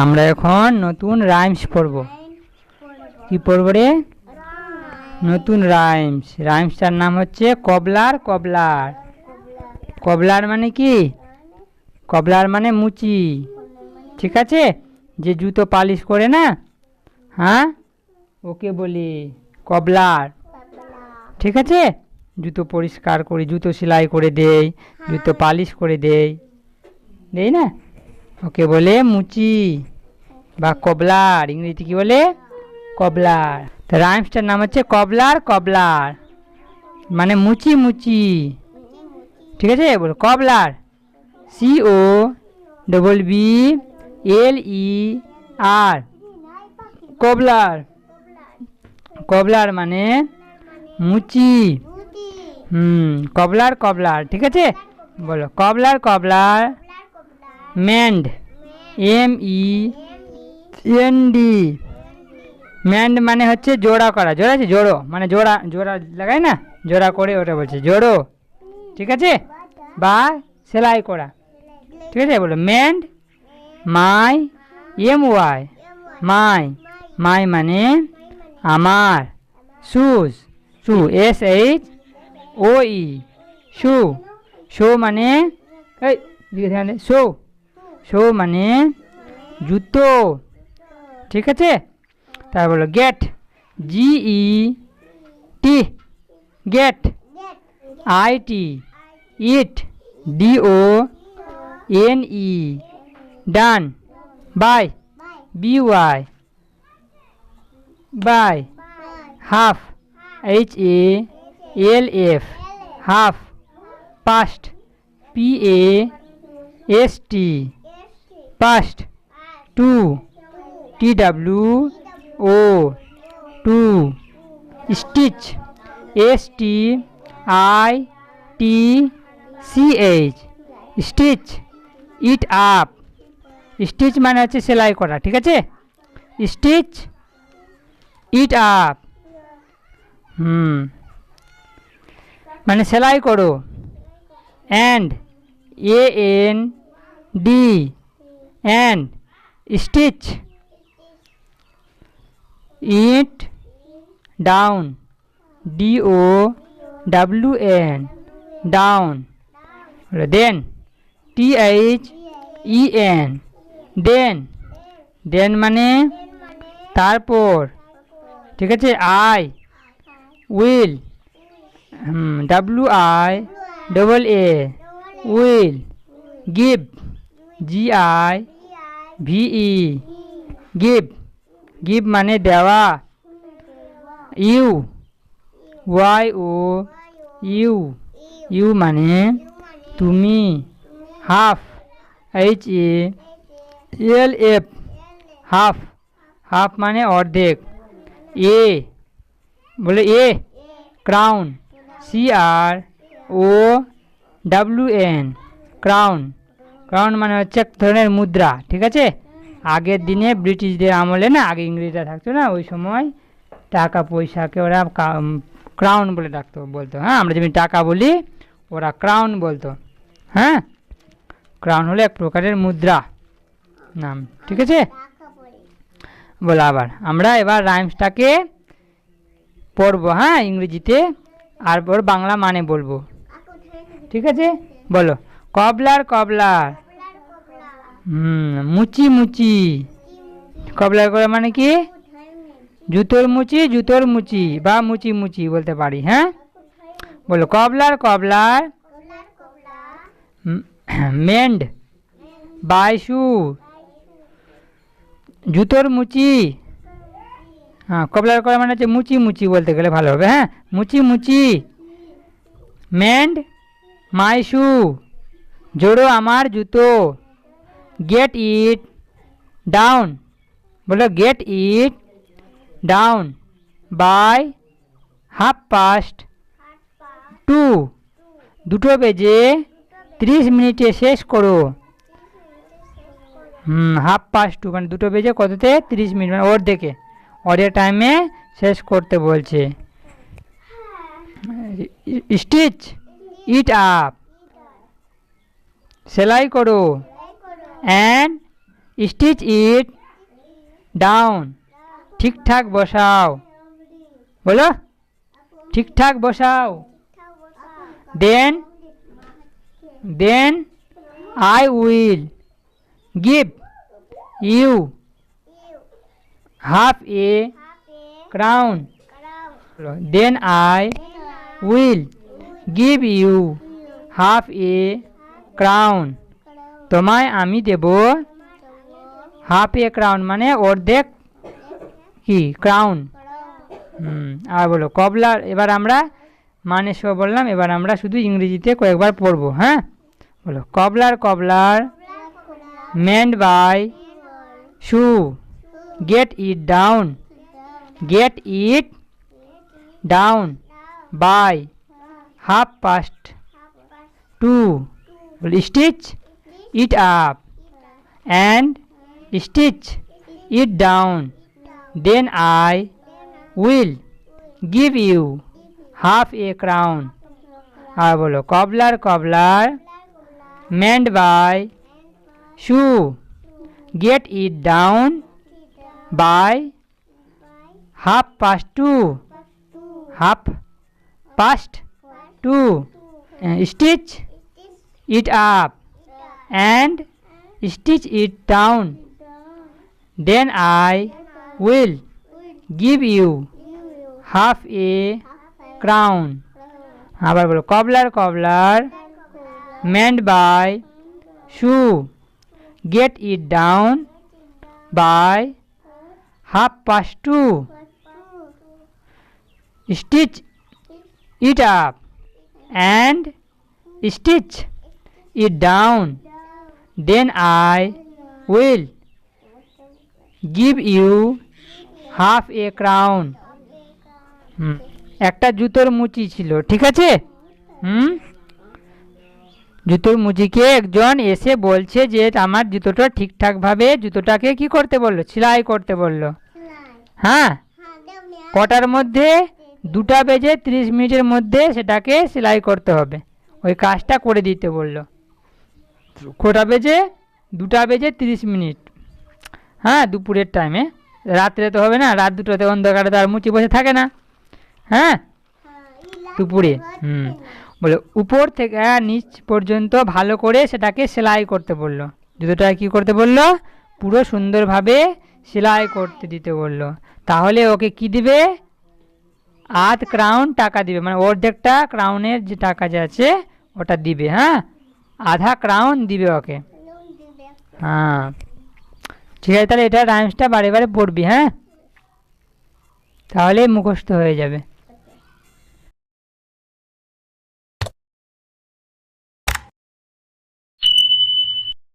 আমরা এখন নতুন রাইমস পড়ব। কি পড়ব রে? নতুন রাইমস রাইমসটার নাম হচ্ছে কবলার কবলার। কবলার মানে কি? কবলার মানে মুচি। ঠিক আছে? যে জুতো পালিশ করে না হ্যাঁ? ওকে বলি কবলার। ঠিক আছে? জুতো পরিষ্কার করে, জুতো সেলাই করে দেই, জুতো পালিশ করে দেই। দেই না? ওকে বলে মুচি বা কবলার ইংরেজিতে কি বলে? কবলার। তো রাইমসটার নাম হচ্ছে কবলার কবলার। মানে মুচি মুচি। ঠিক আছে? বলো cobbler. C O double B L E R cobbler. Cobbler মানে মুচি। হুম কবলার কবলার। ঠিক আছে? বলো cobbler cobbler. Mend M E N D mend মানে হচ্ছে জোড়া করা। জোড়া আছে? জোড়ো। মানে জোড়া জোড়া লাগাই না? জোড়া করে ওটা বলছে। জোড়ো। ঠিক আছে? বা সেলাই করা। ঠিক আছে? বলো। ম্যান্ড মাই এম ওয়াই মাই মাই মানে আমার। Shoes shoe S H O E shoe shoe মানে এই শো শো মানে জুতো ঠিক আছে? তার বলো get G E T get I T it D O N E done by B Y by half H A L F half past P A S T past two T W O two stitch S T I T C H stitch it up stitch মানে হচ্ছে সেলাই করা, ঠিক আছে? Stitch it up হুম। মানে সেলাই করো। And A N D and stitch it down D O W N down then T H E N then then মানে তারপর, ঠিক আছে? I will W I double A will give G I V E give give মানে দেওয়া you Y O U you মানে তুমি half H A L F half half মানে অর্ধেক এ বলে a crown C R O W N crown crown মানে হচ্ছে এক ধরনের মুদ্রা, ঠিক আছে? আগের দিনে ব্রিটিশদের আমলে না, আগে ইংরেজরা থাকতো না, ওই সময় টাকা পয়সাকে ওরা ক্রাউন বলে ডাকতো, বলতো হ্যাঁ? আমরা যেমনি টাকা বলি, ওরা ক্রাউন বলতো হ্যাঁ? ক্রাউন হলো এক প্রকারের মুদ্রা নাম, ঠিক আছে? বলো আবার, আমরা এবার রাইমসটাকে পড়ব হ্যাঁ? ইংরেজিতে, আর ওর বাংলা মানে বলব, ঠিক আছে? বলো, কবলার কবলার। হুম, মুচি মুচি। কবলার করে মানে কি? জুতোর মুচি জুতোর মুচি বা মুচি মুচি বলতে পারি হ্যাঁ? বলো, কবলার কবলার। মেন্ড। বাইশু। জুতোর মুচি। হ্যাঁ কবলার করা মানে হচ্ছে মুচি মুচি বলতে গেলে ভালো হবে হ্যাঁ? মুচি মুচি। মেন্ড মাই শু জোড়ো আমার জুতো। গেট ইট ডাউন বলো get it down by half past two দুটো বেজে তিরিশ মিনিটে শেষ করো। হুম হাফ পাস্ট টু মানে দুটো বেজে কততে? তিরিশ মিনিট মানে ওর দেখে ওদের টাইমে শেষ করতে বলছে। স্টিচ ইট আপ সেলাই করো। অ্যান্ড স্টিচ ইট ডাউন ঠিকঠাক বসাও। বলো? ঠিকঠাক বসাও। Then then I will give you half a crown then I will give you half a crown তোমায় আমি দেব। হাফ এ ক্রাউন মানে অর্ধেক কি? ক্রাউন। আর বলো, কবলার, এবার আমরা মানে সব বললাম, এবার আমরা শুধু ইংরেজিতে কয়েকবার পড়ব হ্যাঁ? বলো, cobbler cobbler mend by shoe get it down get it down by half past two stitch it up and stitch it down then I will give you half a crown আর বলো, cobbler cobbler mend by shoe get it down by half past two half past two stitch it up. And stitch it down. Then I will give you half a crown. আবার বলো, cobbler cobbler mend by shoe get it down by half past two stitch it up and stitch it down. Then I will give you half a crown. হুম একটা জুতোর মুচি ছিল, ঠিক আছে? হুম? জুতোর মুচিকে একজন এসে বলছে যে, আমার জুতোটা ঠিকঠাকভাবে, জুতোটাকে কি করতে বলল? সেলাই করতে বলল। হ্যাঁ? কটার মধ্যে? দুটা বেজে ত্রিশ মিনিটের মধ্যে সেটাকে সেলাই করতে হবে। ওই কাজটা করে দিতে বলল। কটা বেজে? দুটা বেজে তিরিশ মিনিট। হ্যাঁ দুপুরের টাইমে রাত্রে তো হবে না রাত দুটোতে অন্ধকারে তো আর মুচি বসে থাকে না। হ্যাঁ? দুপুরে হুম। বলে উপর থেকে হ্যাঁ, নিচ পর্যন্ত ভালো করে সেটাকে সেলাই করতে বলল। জুতোটা কি করতে বলল? পুরো সুন্দরভাবে সেলাই করতে দিতে বলল। তাহলে ওকে কি দিবে? আধ ক্রাউন টাকা দিবে। মানে অর্ধেকটা ক্রাউনের যে টাকা যে আছে ওটা দিবে হ্যাঁ? আধা ক্রাউন দিবে ওকে। হ্যাঁ। ঠিক আছে, তাহলে এটা রাইমসটা বারে বারে পড়বি হ্যাঁ? তাহলে মুখস্থ হয়ে যাবে।